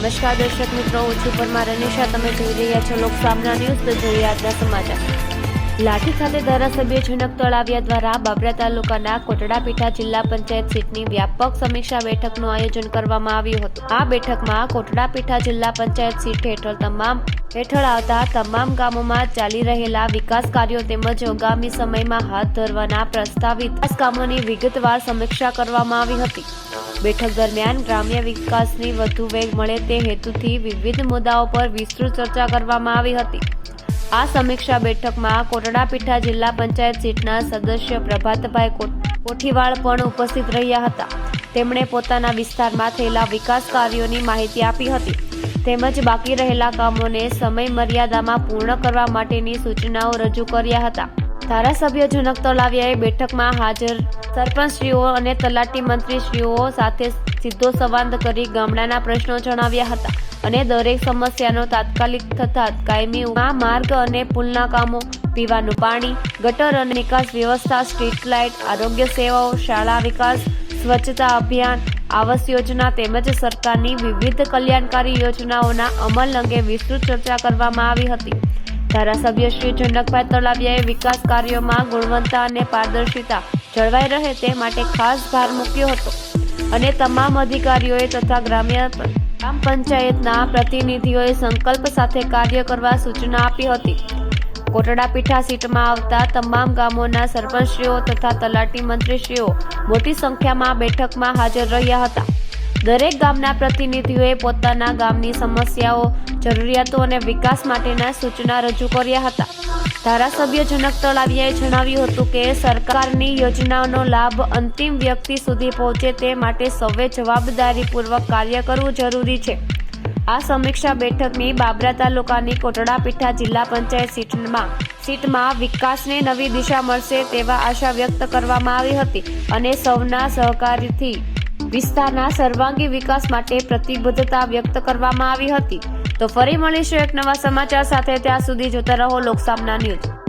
નમસ્કાર, દર્શક મિત્રો, હું છું પરમાર અનિશા. તમે જોઈ રહ્યા છો લોકસામના ન્યૂઝ, તો જોઈએ આજના સમાચાર. લાઠી ખાતે ધારાસભ્ય જનક તળાવિયા દ્વારા બાબરા તાલુકાના કોટડાપીઠા જિલ્લા પંચાયત સીટની વ્યાપક સમીક્ષા બેઠકનું આયોજન કરવામાં આવ્યું હતું. આ બેઠકમાં કોટડાપીઠા જિલ્લા પંચાયત સીટ હેઠળ તમામ, હેઠળ આવતા તમામ ગામોમાં ચાલી રહેલા વિકાસ કાર્યો તેમજ આગામી સમયમાં હાથ ધરવાના પ્રસ્તાવિત વિકાસ કામોની વિગતવાર સમીક્ષા કરવામાં આવી હતી. બેઠક દરમિયાન ગ્રામ્ય વિકાસની વધુ વેગ મળે તે હેતુથી વિવિધ મુદ્દાઓ પર વિસ્તૃત ચર્ચા કરવામાં આવી હતી. આ સમીક્ષા બેઠકમાં કોટડાપીઠા જિલ્લા પંચાયત સીટના સદસ્ય પ્રભાતભાઈ કોઠીવાળ પણ ઉપસ્થિત રહ્યા હતા. તેમણે પોતાના વિસ્તારમાં થયેલા વિકાસ કાર્યોની માહિતી આપી હતી. તેમજ બાકી રહેલા કામોને સમય મર્યાદામાં પૂર્ણ કરવા માટેની સૂચનાઓ રજૂ કર્યા હતા. ધારાસભ્ય જનક તલાવિયાએ બેઠકમાં હાજર સરપંચશ્રીઓ અને તલાટી મંત્રીશ્રીઓ સાથે સીધો સંવાદ કરી ગામડાના પ્રશ્નો જણાવ્યા હતા અને દરેક સમસ્યાનો તાત્કાલિક તથા કાયમી માર્ગ અને પુલના કામો, પીવાનું પાણી, ગટર અને નિકાસ વ્યવસ્થા, સ્ટ્રીટ લાઇટ, આરોગ્ય સેવાઓ, શાળા વિકાસ, સ્વચ્છતા અભિયાન, આવાસ યોજના તેમજ સરકારની વિવિધ કલ્યાણકારી યોજનાઓના અમલ અંગે વિસ્તૃત ચર્ચા કરવામાં આવી હતી. ધારાસભ્ય શ્રી જનકભાઈ તળાવિયાએ વિકાસ કાર્યોમાં ગુણવત્તા અને પારદર્શિતા જળવાઈ રહે તે માટે ખાસ ભાર મૂક્યો હતો. અને તમામ અધિકારીઓએ તથા ગ્રામ્ય ગ્રામ પંચાયતના પ્રતિનિધિઓએ સંકલ્પ સાથે કાર્ય કરવા સૂચના આપી હતી. કોટડા પીઠા સીટમાં આવતા તમામ ગામોના સરપંચશ્રીઓ તથા તલાટી મંત્રીશ્રીઓ મોટી સંખ્યામાં બેઠકમાં હાજર રહ્યા હતા. દરેક ગામના પ્રતિનિધિઓએ પોતાના ગામની સમસ્યાઓ, જરૂરિયાતો અને વિકાસ માટેના સૂચના રજૂ કર્યા હતા. ધારાસભ્ય જનક તળાવિયાએ જણાવ્યું હતું કે, સરકારની યોજનાઓનો લાભ અંતિમ વ્યક્તિ સુધી પહોંચે તે માટે સૌએ જવાબદારીપૂર્વક કાર્ય કરવું જરૂરી છે. આ સમીક્ષા બેઠકની બાબરા તાલુકાની કોટડાપીઠા જિલ્લા પંચાયત સીટમાં સીટમાં વિકાસને નવી દિશા મળશે તેવા આશા વ્યક્ત કરવામાં આવી હતી અને સૌના સહકારથી વિસ્તારના સર્વાંગી વિકાસ માટે પ્રતિબદ્ધતા વ્યક્ત કરવામાં આવી હતી. તો ફરી મળીશું એક નવા સમાચાર સાથે. ત્યાં સુધી જોતા રહો લોકસામના ન્યૂઝ.